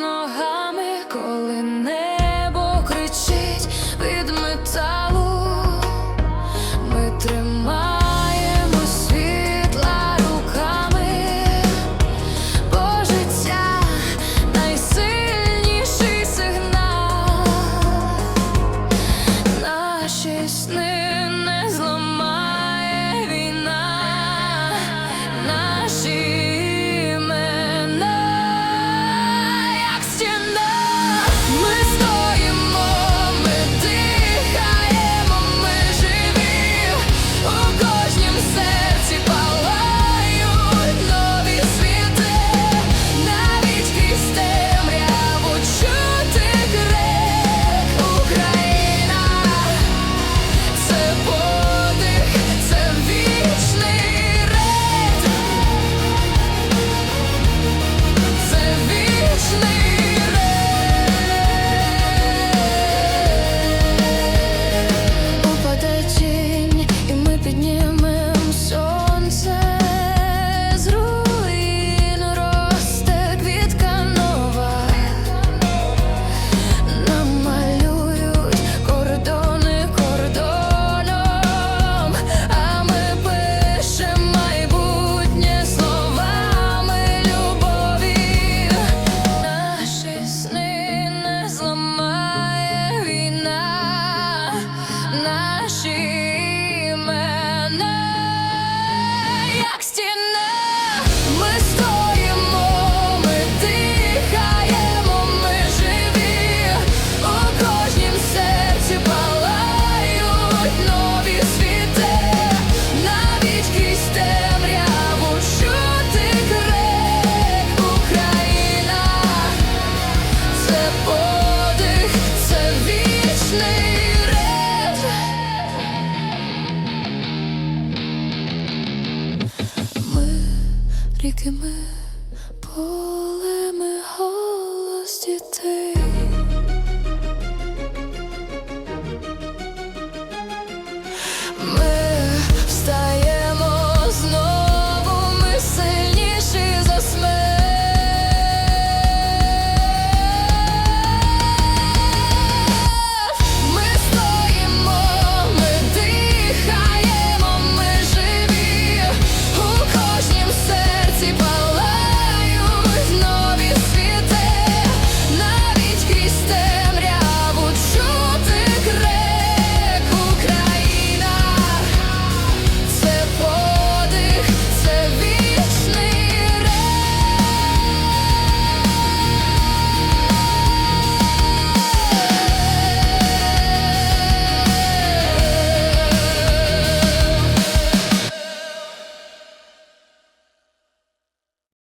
ногами, коли небо кричить від металу, ми тримаємо світла руками, бо найсильніший сигнал, наші сни. ріки ми поле.